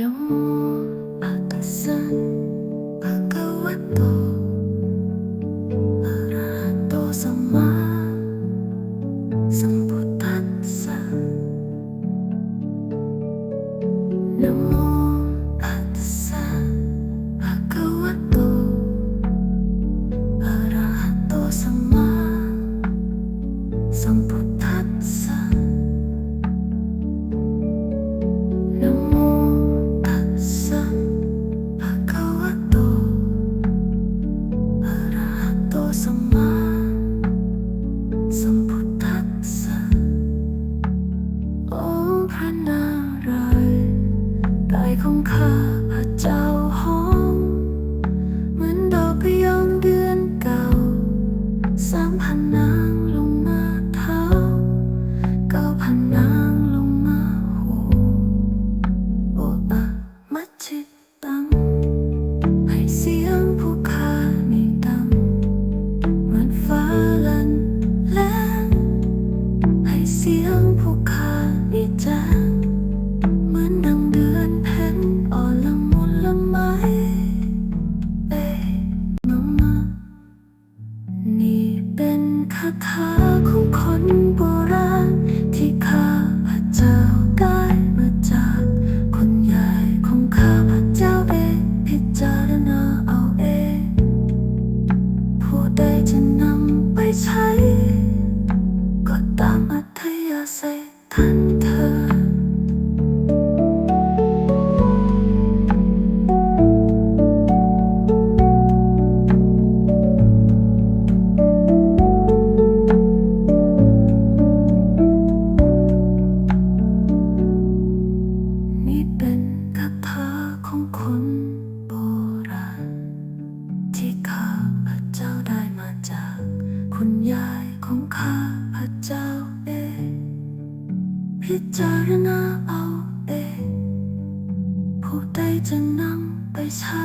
นะ นารายณ์กายของข้าพระเจ้าหอม เหมือนดอกพยอมเดือนเก่า สามพันนางลงมาเท้าเก้าพันนางลงมาหูโออะมัจจิตัง ให้เสียงผู้ค้านี่ดัง เหมือนฟ้าลันแลงให้เสียงผู้ค้านี่แจ้ คาถาของคนโบราณที่ข้าพระเจ้าได้มาจากคนใหญ่ของข้าพระเจ้าเองพิจารณาเอาเอง ผู้ใดจะนำไปใช้ ก็ตามอัธยาศัยท่าน คุณยายของข้าพระเจ้าเอง พิจารณาเอาเอง ผู้ใดจะนำไปใช้